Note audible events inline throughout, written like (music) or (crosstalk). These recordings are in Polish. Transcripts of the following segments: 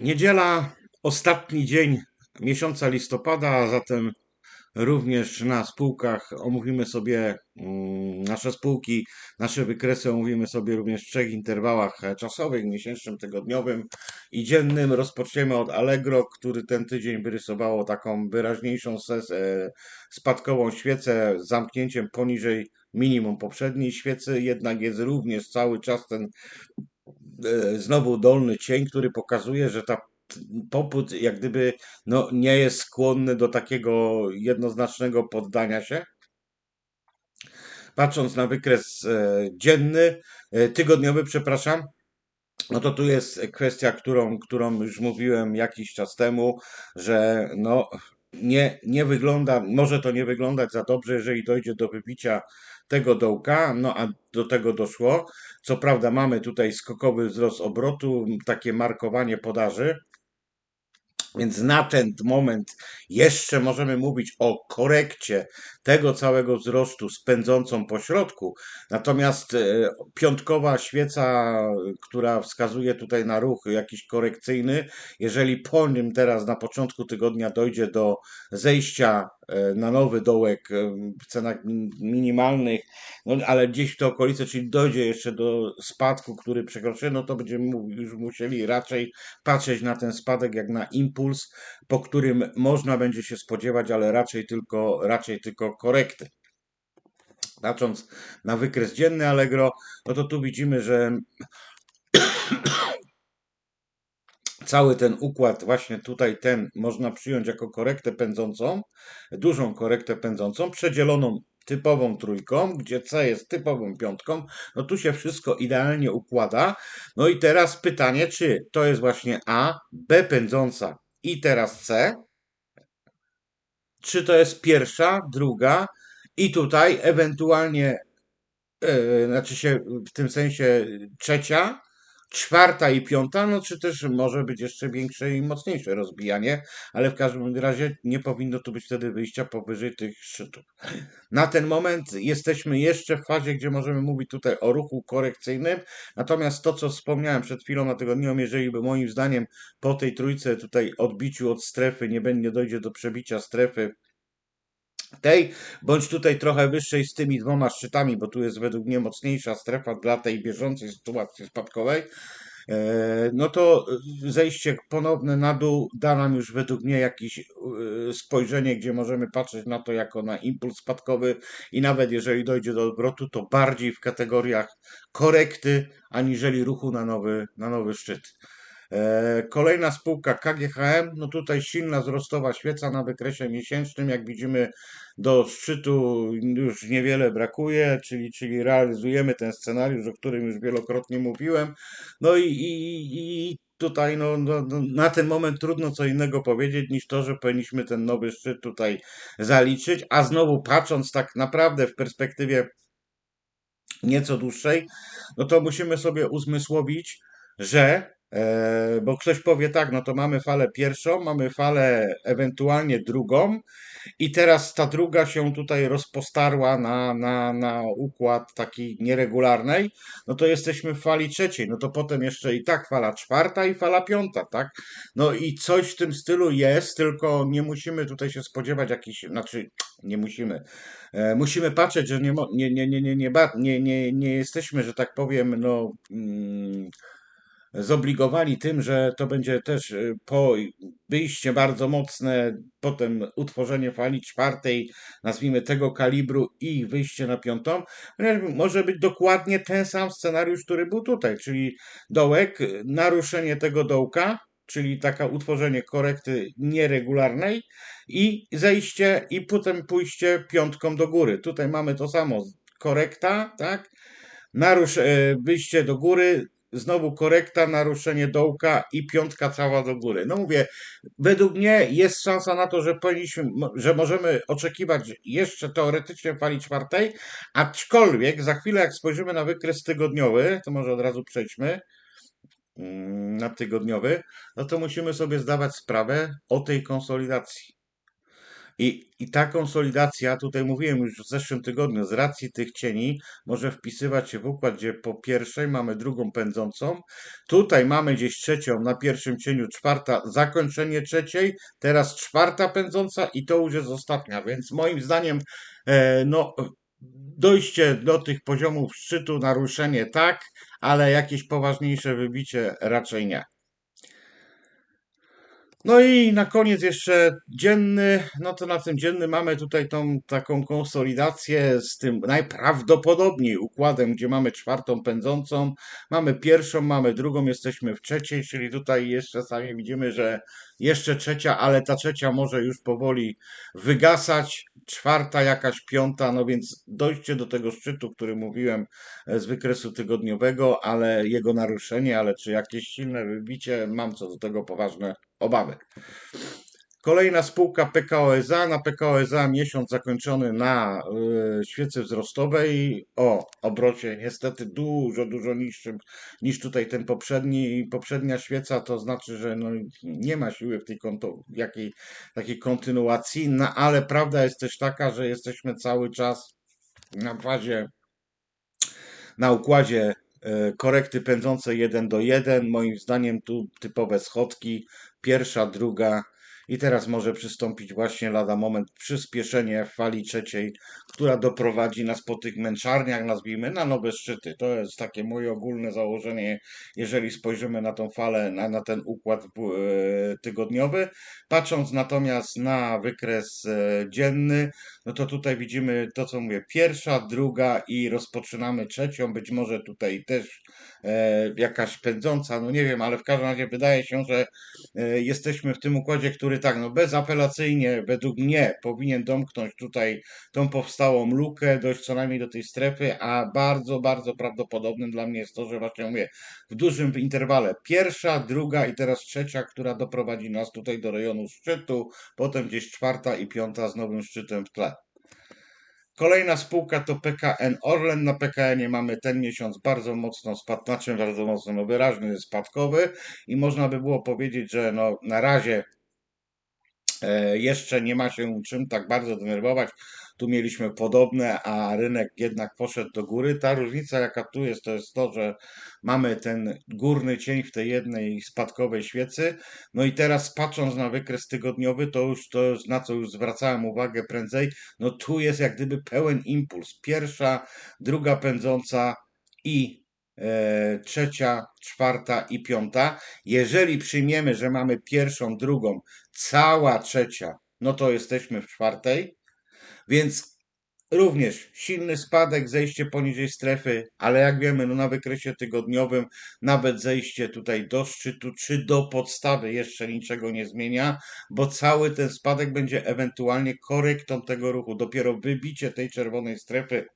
Niedziela, ostatni dzień miesiąca listopada, a zatem również na spółkach omówimy sobie mm, nasze spółki, nasze wykresy omówimy sobie również w trzech interwałach czasowych, miesięcznym, tygodniowym i dziennym. Rozpoczniemy od Allegro, który ten tydzień wyrysowało taką wyraźniejszą e, spadkową świecę z zamknięciem poniżej minimum poprzedniej świecy, jednak jest również cały czas ten znowu dolny cień, który pokazuje, że ta popód jak gdyby no, nie jest skłonny do takiego jednoznacznego poddania się. Patrząc na wykres e, dzienny, e, tygodniowy, przepraszam, no to tu jest kwestia, którą, którą już mówiłem jakiś czas temu, że no, nie, nie wygląda, może to nie wyglądać za dobrze, jeżeli dojdzie do wybicia tego dołka, no a do tego doszło. Co prawda mamy tutaj skokowy wzrost obrotu, takie markowanie podaży, więc na ten moment jeszcze możemy mówić o korekcie tego całego wzrostu z pędzącą po środku. Natomiast e, piątkowa świeca, która wskazuje tutaj na ruch jakiś korekcyjny, jeżeli po nim teraz na początku tygodnia dojdzie do zejścia e, na nowy dołek e, w cenach min- minimalnych, no ale gdzieś w te okolice, czyli dojdzie jeszcze do spadku, który przekroczy, no to będziemy już musieli raczej patrzeć na ten spadek jak na impuls, po którym można będzie się spodziewać, ale raczej tylko, raczej tylko korekty. Patrząc na wykres dzienny Allegro, no to tu widzimy, że (coughs) cały ten układ, właśnie tutaj ten, można przyjąć jako korektę pędzącą, dużą korektę pędzącą, przedzieloną typową trójką, gdzie C jest typową piątką, no tu się wszystko idealnie układa. No i teraz pytanie, czy to jest właśnie A, B pędząca i teraz C, czy to jest pierwsza, druga i tutaj ewentualnie, e, znaczy się w tym sensie trzecia, czwarta i piąta, no czy też może być jeszcze większe i mocniejsze rozbijanie, ale w każdym razie nie powinno tu być wtedy wyjścia powyżej tych szczytów. Na ten moment jesteśmy jeszcze w fazie, gdzie możemy mówić tutaj o ruchu korekcyjnym, natomiast to, co wspomniałem przed chwilą na tygodniowym, jeżeli by moim zdaniem po tej trójce tutaj odbiciu od strefy nie będzie dojdzie do przebicia strefy tej, bądź tutaj trochę wyższej z tymi dwoma szczytami, bo tu jest według mnie mocniejsza strefa dla tej bieżącej sytuacji spadkowej, e, no to zejście ponowne na dół da nam już według mnie jakieś e, spojrzenie, gdzie możemy patrzeć na to jako na impuls spadkowy i nawet jeżeli dojdzie do odwrotu, to bardziej w kategoriach korekty, aniżeli ruchu na nowy, na nowy szczyt. E, Kolejna spółka KGHM, no tutaj silna wzrostowa świeca na wykresie miesięcznym, jak widzimy do szczytu już niewiele brakuje, czyli, czyli realizujemy ten scenariusz, o którym już wielokrotnie mówiłem. No i, i, i tutaj no, no, no, na ten moment trudno co innego powiedzieć niż to, że powinniśmy ten nowy szczyt tutaj zaliczyć, a znowu patrząc tak naprawdę w perspektywie nieco dłuższej, no to musimy sobie uzmysłowić, że bo ktoś powie tak, no to mamy falę pierwszą, mamy falę ewentualnie drugą. I teraz ta druga się tutaj rozpostarła na, na, na układ taki nieregularnej, no to jesteśmy w fali trzeciej, no to potem jeszcze i tak fala czwarta i fala piąta, tak? No i coś w tym stylu jest, tylko nie musimy tutaj się spodziewać jakichś, znaczy nie musimy, e, musimy patrzeć, że nie, nie, nie, nie, nie, nie, nie, nie, nie jesteśmy, że tak powiem, no... Mm, zobligowani tym, że to będzie też y, po wyjście bardzo mocne, potem utworzenie fali czwartej, nazwijmy tego kalibru i wyjście na piątą, może być dokładnie ten sam scenariusz, który był tutaj, czyli dołek, naruszenie tego dołka, czyli taka utworzenie korekty nieregularnej i zejście i potem pójście piątką do góry. Tutaj mamy to samo, korekta, tak? Narusz, e, wyjście do góry, znowu korekta, naruszenie dołka i piątka cała do góry. No mówię, według mnie jest szansa na to, że powinniśmy, że możemy oczekiwać jeszcze teoretycznie fali czwartej, aczkolwiek za chwilę jak spojrzymy na wykres tygodniowy, to może od razu przejdźmy mm, na tygodniowy, no to musimy sobie zdawać sprawę o tej konsolidacji. I, I ta konsolidacja, tutaj mówiłem już w zeszłym tygodniu, z racji tych cieni, może wpisywać się w układ, gdzie po pierwszej mamy drugą pędzącą, tutaj mamy gdzieś trzecią, na pierwszym cieniu czwarta, zakończenie trzeciej, teraz czwarta pędząca i to już jest ostatnia, więc moim zdaniem, e, no, dojście do tych poziomów szczytu, naruszenie tak, ale jakieś poważniejsze wybicie raczej nie. No i na koniec jeszcze dzienny, no to na tym dziennym mamy tutaj tą taką konsolidację z tym najprawdopodobniej układem, gdzie mamy czwartą pędzącą, mamy pierwszą, mamy drugą, jesteśmy w trzeciej, czyli tutaj jeszcze sami widzimy, że jeszcze trzecia, ale ta trzecia może już powoli wygasać, czwarta, jakaś piąta, no więc dojście do tego szczytu, który mówiłem e, z wykresu tygodniowego, ale jego naruszenie, ale czy jakieś silne wybicie, mam co do tego poważne obawy. Kolejna spółka PKO. Na PKO miesiąc zakończony na y, wzrostowej o obrocie niestety dużo, dużo niższym niż tutaj ten poprzedni. Poprzednia świeca to znaczy, że no, nie ma siły w tej konto, jakiej, takiej kontynuacji, no ale prawda jest też taka, że jesteśmy cały czas na fazie, na układzie korekty pędzące 1 do 1. Moim zdaniem tu typowe schodki, pierwsza, druga, i teraz może przystąpić właśnie lada moment przyspieszenie fali trzeciej, która doprowadzi nas po tych męczarniach, nazwijmy, na nowe szczyty. To jest takie moje ogólne założenie, jeżeli spojrzymy na tą falę, na, na ten układ e, tygodniowy. Patrząc natomiast na wykres e, dzienny, no to tutaj widzimy to, co mówię, pierwsza, druga i rozpoczynamy trzecią, być może tutaj też e, jakaś pędząca, no nie wiem, ale w każdym razie wydaje się, że jesteśmy w tym układzie, który tak, no bezapelacyjnie według mnie powinien domknąć tutaj tą powstałą lukę, dojść co najmniej do tej strefy, a bardzo, bardzo prawdopodobnym dla mnie jest to, że właśnie mówię, w dużym interwale pierwsza, druga i teraz trzecia, która doprowadzi nas tutaj do rejonu szczytu, potem gdzieś czwarta i piąta z nowym szczytem w tle. Kolejna spółka to PKN Orlen. Na PKN mamy ten miesiąc bardzo mocno spadł, znaczy bardzo mocno, no wyraźny spadkowy i można by było powiedzieć, że no na razie jeszcze nie ma się czym tak bardzo denerwować. Tu mieliśmy podobne, a rynek jednak poszedł do góry. Ta różnica, jaka tu jest, to jest to, że mamy ten górny cień w tej jednej spadkowej świecy. No i teraz patrząc na wykres tygodniowy, to już to, na co już zwracałem uwagę prędzej, no tu jest jak gdyby pełen impuls. Pierwsza, druga pędząca i e, trzecia, czwarta i piąta. Jeżeli przyjmiemy, że mamy pierwszą, drugą, cała trzecia, no to jesteśmy w czwartej. Więc również silny spadek, zejście poniżej strefy, ale jak wiemy, no na wykresie tygodniowym nawet zejście tutaj do szczytu czy do podstawy jeszcze niczego nie zmienia, bo cały ten spadek będzie ewentualnie korektą tego ruchu. Dopiero wybicie tej czerwonej strefy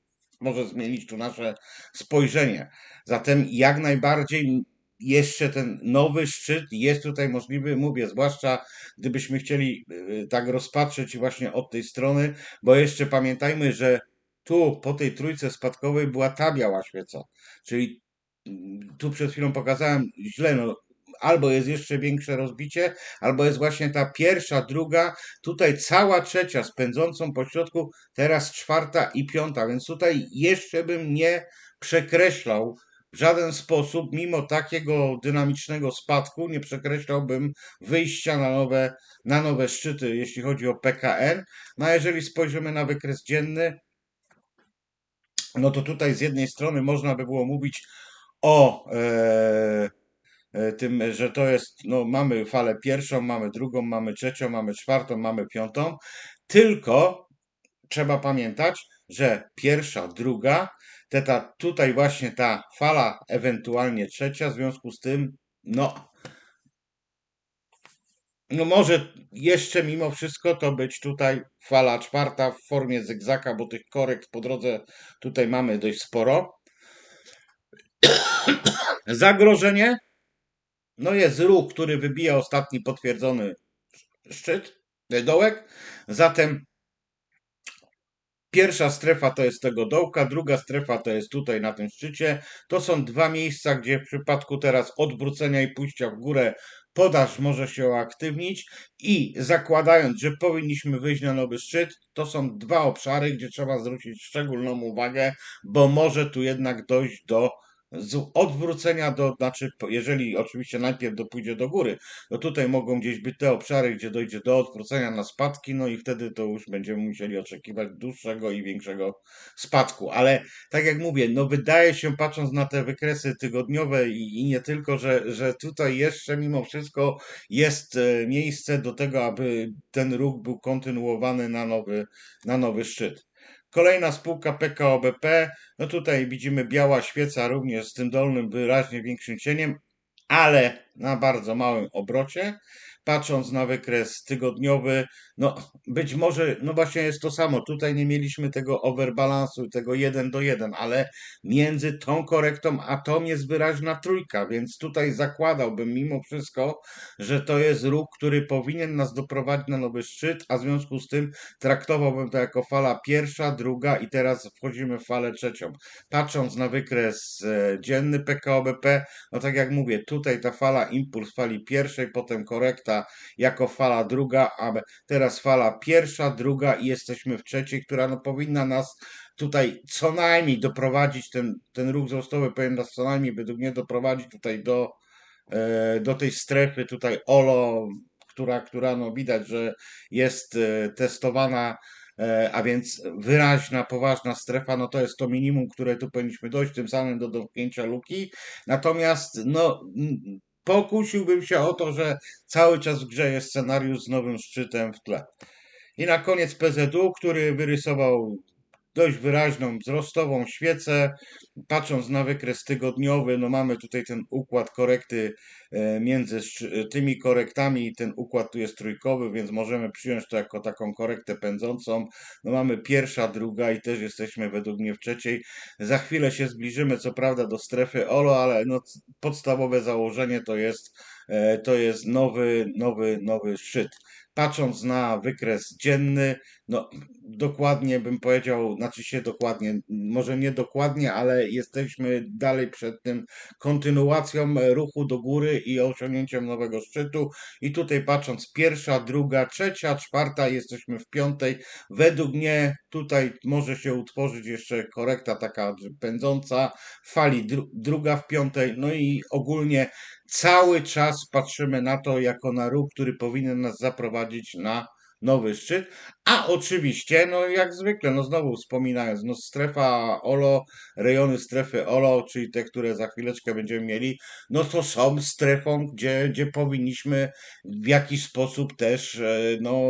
może zmienić tu nasze spojrzenie. Zatem jak najbardziej jeszcze ten nowy szczyt jest tutaj możliwy, mówię, zwłaszcza gdybyśmy chcieli y, tak rozpatrzeć właśnie od tej strony, bo jeszcze pamiętajmy, że tu po tej trójce spadkowej była ta biała świeca, czyli mm, tu przed chwilą pokazałem źle, no albo jest jeszcze większe rozbicie, albo jest właśnie ta pierwsza, druga, tutaj cała trzecia z pędzącą po środku, teraz czwarta i piąta, więc tutaj jeszcze bym nie przekreślał w żaden sposób, mimo takiego dynamicznego spadku, nie przekreślałbym wyjścia na nowe, na nowe szczyty, jeśli chodzi o PKN. No a jeżeli spojrzymy na wykres dzienny, no to tutaj z jednej strony można by było mówić o e, e, tym, że to jest, no mamy falę pierwszą, mamy drugą, mamy trzecią, mamy czwartą, mamy piątą, tylko trzeba pamiętać, że pierwsza, druga te, ta, tutaj właśnie ta fala, ewentualnie trzecia, w związku z tym, no, no może jeszcze mimo wszystko to być tutaj fala czwarta w formie zygzaka, bo tych korekt po drodze tutaj mamy dość sporo. (coughs) Zagrożenie, no jest ruch, który wybija ostatni potwierdzony szczyt, dołek, zatem Pierwsza strefa to jest tego dołka, druga strefa to jest tutaj na tym szczycie. To są dwa miejsca, gdzie w przypadku teraz odwrócenia i pójścia w górę podaż może się uaktywnić i zakładając, że powinniśmy wyjść na nowy szczyt, to są dwa obszary, gdzie trzeba zwrócić szczególną uwagę, bo może tu jednak dojść do z odwrócenia do, znaczy, jeżeli oczywiście najpierw do, pójdzie do góry, to tutaj mogą gdzieś być te obszary, gdzie dojdzie do odwrócenia na spadki, no i wtedy to już będziemy musieli oczekiwać dłuższego i większego spadku. Ale tak jak mówię, no wydaje się, patrząc na te wykresy tygodniowe i, i nie tylko, że, że tutaj jeszcze mimo wszystko jest e, miejsce do tego, aby ten ruch był kontynuowany na nowy, na nowy szczyt. Kolejna spółka PKO BP, no tutaj widzimy biała świeca również z tym dolnym wyraźnie większym cieniem, ale na bardzo małym obrocie. Patrząc na wykres tygodniowy, no być może, no właśnie jest to samo. Tutaj nie mieliśmy tego overbalansu, tego 1 do 1, ale między tą korektą a tą jest wyraźna trójka, więc tutaj zakładałbym mimo wszystko, że to jest ruch, który powinien nas doprowadzić na nowy szczyt, a w związku z tym traktowałbym to jako fala pierwsza, druga i teraz wchodzimy w falę trzecią. Patrząc na wykres e, dzienny PKO BP, no tak jak mówię, tutaj ta fala impuls fali pierwszej, potem korekta jako fala druga, a teraz fala pierwsza, druga i jesteśmy w trzeciej, która no powinna nas tutaj co najmniej doprowadzić, ten, ten ruch wzrostowy powinien nas co najmniej według mnie doprowadzić tutaj do, e, do tej strefy tutaj OLO, która, która no widać, że jest e, testowana E, a więc wyraźna, poważna strefa, no to jest to minimum, które tu powinniśmy dojść, tym samym do domknięcia luki. Natomiast, no, pokusiłbym się o to, że cały czas w grze jest scenariusz z nowym szczytem w tle. I na koniec PZU, który wyrysował dość wyraźną wzrostową świecę. Patrząc na wykres tygodniowy, no mamy tutaj ten układ korekty e, między sz- tymi korektami. Ten układ tu jest trójkowy, więc możemy przyjąć to jako taką korektę pędzącą. No mamy pierwsza, druga i też jesteśmy według mnie w trzeciej. Za chwilę się zbliżymy, co prawda, do strefy OLO, ale no, podstawowe założenie to jest, e, to jest nowy, nowy, nowy szczyt. Patrząc na wykres dzienny, no dokładnie bym powiedział, znaczy się dokładnie, może nie dokładnie, ale jesteśmy dalej przed tym kontynuacją ruchu do góry i osiągnięciem nowego szczytu. I tutaj patrząc pierwsza, druga, trzecia, czwarta, jesteśmy w piątej. Według mnie tutaj może się utworzyć jeszcze korekta taka pędząca, fali dru druga w piątej, no i ogólnie cały czas patrzymy na to jako na ruch, który powinien nas zaprowadzić na nowy szczyt. A oczywiście, no jak zwykle, no znowu wspominając, no strefa OLO, rejony strefy OLO, czyli te, które za chwileczkę będziemy mieli, no to są strefą, gdzie, gdzie powinniśmy w jakiś sposób też e, no,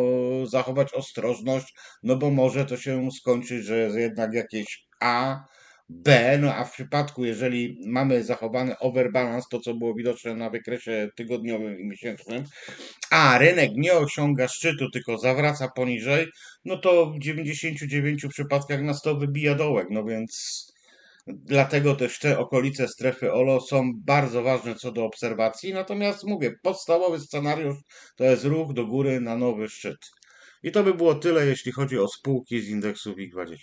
zachować ostrożność, no bo może to się skończyć, że jednak jakieś A, B, no a w przypadku, jeżeli mamy zachowany overbalance, to co było widoczne na wykresie tygodniowym i miesięcznym, a rynek nie osiąga szczytu, tylko zawraca poniżej, no to w 99 przypadkach nas to wybija dołek, no więc dlatego też te okolice strefy OLO są bardzo ważne co do obserwacji, natomiast mówię, podstawowy scenariusz to jest ruch do góry na nowy szczyt. I to by było tyle, jeśli chodzi o spółki z indeksu WIG20.